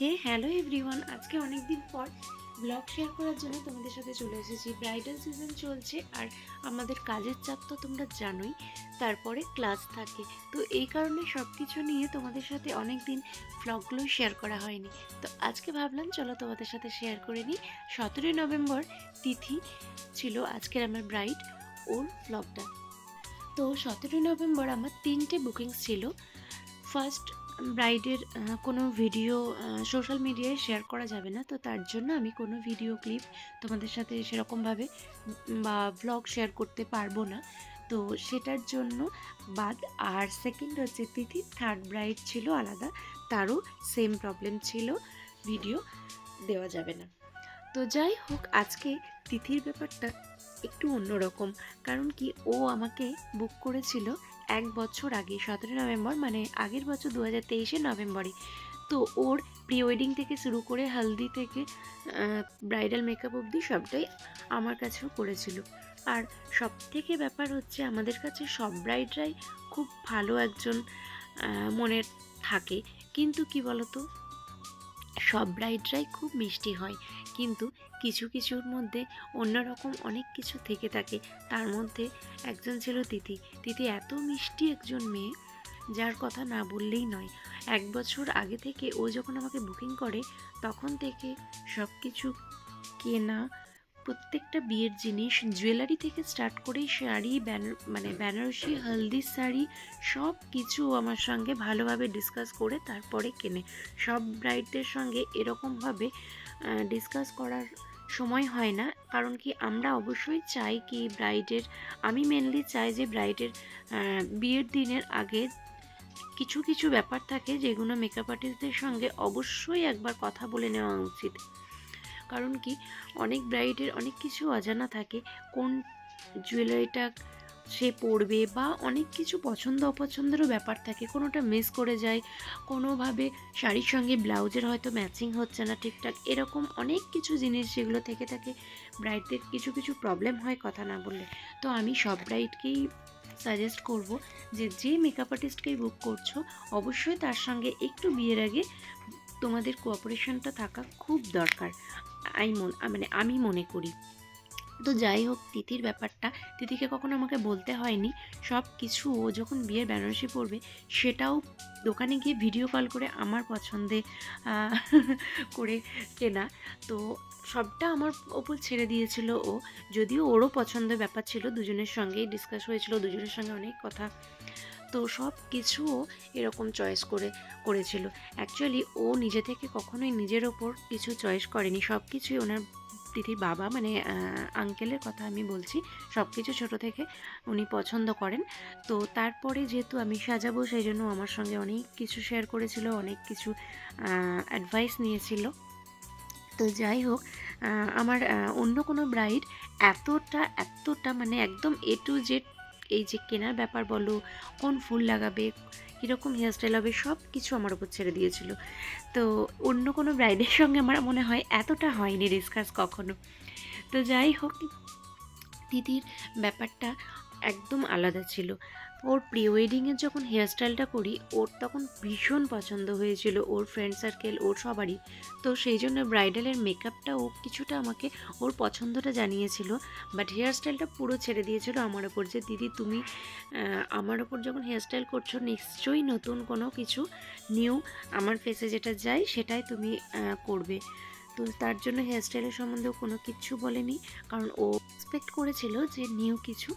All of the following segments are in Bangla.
হে হ্যালো এভরিওয়ান, আজকে অনেক দিন পর ব্লগ শেয়ার করার জন্য তোমাদের সাথে চলে এসেছি। ব্রাইডাল সিজন চলছে আর আমাদের কাজের চাপ তো তোমরা জানোই, তারপরে ক্লাস থাকে। তো এই কারণে সব কিছু নিয়ে তোমাদের সাথে অনেক দিন ব্লগগুলো শেয়ার করা হয়নি। তো আজকে ভাবলাম, চলো তোমাদের সাথে শেয়ার করে নিই। সতেরোই নভেম্বর তিথি ছিল আজকের আমার ব্রাইড ওর ব্লগটা তো সতেরোই নভেম্বর আমার তিনটে বুকিংস ছিল। ফার্স্ট ব্রাইডের কোনো ভিডিও সোশ্যাল মিডিয়ায় শেয়ার করা যাবে না। তো তার জন্য আমি কোনো ভিডিও ক্লিপ তোমাদের সাথে সেরকমভাবে বা ব্লগ শেয়ার করতে পারব না। তো সেটার জন্য বাদ, আর সেকেন্ড হচ্ছে তিথি থার্ড ব্রাইড ছিল আলাদা, তারও সেম প্রবলেম ছিল ভিডিও দেওয়া যাবে না। তো যাই হোক, আজকে তিথির ব্যাপারটা একটু অন্যরকম, কারণ কি ও আমাকে বুক করেছিল এক বছর আগে সতেরো নভেম্বর মানে আগের বছর দু হাজার তেইশে নভেম্বরে। তো ওর প্রি ওয়েডিং থেকে শুরু করে হালদি থেকে ব্রাইডাল মেকআপ অবধি সবটাই আমার কাছেও করেছিল। আর সব থেকে ব্যাপার হচ্ছে আমাদের কাছে সব ব্রাইডরাই খুব ভালো একজন মনের থাকে। কিন্তু কি বলতো? সব ব্রাইডরাই খুব মিষ্টি হয়। কিন্তু কিছু কিছুর মধ্যে অন্যরকম অনেক কিছু থেকে থাকে। তার মধ্যে একজন ছিল তিথি। তিথি এত মিষ্টি একজন মেয়ে, যার কথা না বললেই নয়। এক বছর আগে থেকে ও যখন আমাকে বুকিং করে, তখন থেকে সব কিছু কেনা প্রত্যেকটা বিয়ের জিনিস জুয়েলারি থেকে স্টার্ট করে শাড়ি ব্যানার মানে বেনারসি, হলদি শাড়ি সব কিছু আমার সঙ্গে ভালোভাবে ডিসকাস করে তারপরে কেনে। সব ব্রাইডদের সঙ্গে এরকমভাবে ডিসকাস করার সময় হয় না। কারণ কি, আমরা অবশ্যই চাই কি ব্রাইডের আমি মেনলি চাই যে ব্রাইডের বিয়ের দিনের আগে কিছু কিছু ব্যাপার থাকে যেগুলো মেকআপ আর্টিস্টদের সঙ্গে অবশ্যই একবার কথা বলে নেওয়া উচিত। কারণ কি, অনেক ব্রাইডের অনেক কিছু অজানা থাকে, কোন জুয়েলারিটা সে পরবে বা অনেক কিছু পছন্দ অপছন্দেরও ব্যাপার থাকে। কোনোটা মিস করে যায়, কোনোভাবে শাড়ির সঙ্গে ব্লাউজের হয়তো ম্যাচিং হচ্ছে না ঠিকঠাক, এরকম অনেক কিছু জিনিস যেগুলো থেকে থাকে ব্রাইডদের কিছু কিছু প্রবলেম হয় কথা না বললে। তো আমি সব ব্রাইডকেই সাজেস্ট করব যে যে মেকআপ আর্টিস্টকেই বুক করছ, অবশ্যই তার সঙ্গে একটু বিয়ের আগে তোমাদের কোঅপারেশনটা থাকা খুব দরকার। আই মন মানে আমি মনে করি। তো যাই হোক, তিথির ব্যাপারটা তিথিকে কখনো আমাকে বলতে হয়নি। সব কিছু ও যখন বিয়ের বেনারসি পরবে, সেটাও দোকানে গিয়ে ভিডিও কল করে আমার পছন্দে করে কেনা। তো সবটা আমার ওপর ছেড়ে দিয়েছিল ও। যদিও ওরও পছন্দের ব্যাপার ছিল, দুজনের সঙ্গেই ডিসকাস হয়েছিল, দুজনের সঙ্গে অনেক কথা তো সব কিছুও এরকম চয়েস করে, করেছিল। অ্যাকচুয়ালি ও নিজে থেকে কখনোই নিজের ওপর কিছু চয়েস করেনি। সব কিছুই ওনার দিদির বাবা মানে আঙ্কেলের কথা আমি বলছি সব কিছু ছোটো থেকে উনি পছন্দ করেন। তো তারপরে যেহেতু আমি সাজাবো, সেই জন্য আমার সঙ্গে অনেক কিছু শেয়ার করেছিল, অনেক কিছু অ্যাডভাইস নিয়েছিল। তো যাই হোক আমার অন্য কোনো ব্রাইড এতটা এতটা মানে একদম এ টু জেড এই যে কেনার ব্যাপার বলো, কোন ফুল লাগাবে, কীরকম হেয়ারস্টাইল হবে সব কিছু আমার উপর ছেড়ে দিয়েছিল। তো অন্য কোনো ব্রাইডের সঙ্গে আমার মনে হয় এতটা হয়নি ডিসকাস কখনো। তো যাই হোক, দিদির ব্যাপারটা একদম আলাদা ছিল। ওর প্রি ওয়েডিংয়ের যখন হেয়ারস্টাইলটা করি, ওর তখন ভীষণ পছন্দ হয়েছিল ওর ফ্রেন্ড সার্কেল ওর সবারই। তো সেই জন্য ব্রাইডালের মেকআপটা ও কিছুটা আমাকে ওর পছন্দটা জানিয়েছিল। বাট হেয়ারস্টাইলটা পুরো ছেড়ে দিয়েছিল আমার ওপর যে, দিদি, তুমি আমার ওপর যখন হেয়ারস্টাইল করছ, নিশ্চয়ই নতুন কোনো কিছু নিউ আমার ফেসে যেটা যায়, সেটাই তুমি করবে। তো তার জন্য হেয়ারস্টাইলের সম্বন্ধেও কোনো কিছু বলেনি। কারণ ও এক্সপেক্ট করেছিল যে নিউ কিছু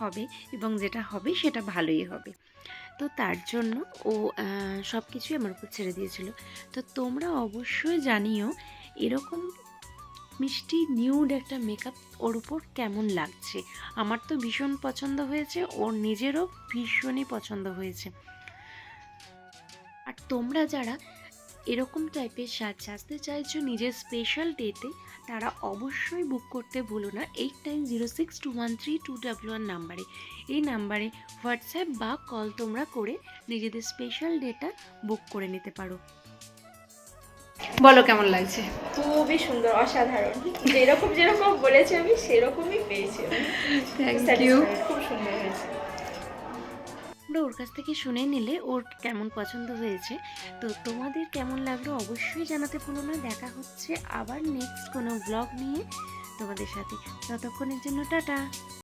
হবে এবং যেটা হবে সেটা ভালোই হবে। তো তার জন্য ও সব কিছুই আমার উপর ছেড়ে দিয়েছিল। তো তোমরা অবশ্যই জানিও এরকম মিষ্টি, নিউড একটা মেকআপ ওর উপর কেমন লাগছে। আমার তো ভীষণ পছন্দ হয়েছে, ওর নিজেরও ভীষণই পছন্দ হয়েছে। আর তোমরা যারা এরকম টাইপের সাজ সাজতে চাইছো নিজের স্পেশাল ডেতে তারা অবশ্যই বুক করতে ভুলো না। Eight nine zero six two one three two double one নাম্বারে এই নাম্বারে হোয়াটসঅ্যাপ বা কল তোমরা করে নিজেদের স্পেশাল ডেটা বুক করে নিতে পারো। বলো কেমন লাগছে? খুবই সুন্দর অসাধারণ। যেরকম যেরকম বলেছি আমি সেরকমই পেয়েছি থ্যাংক ইউ খুব সুন্দর হয়েছে। তোমরা ওর কাছ থেকে শুনে নিলে ওর কেমন পছন্দ হয়েছে। তো তোমাদের কেমন লাগল অবশ্যই জানাতে ভুলো না। দেখা হচ্ছে আবার নেক্সট কোনো ব্লগ নিয়ে তোমাদের সাথে। ততক্ষণের জন্য টাটা।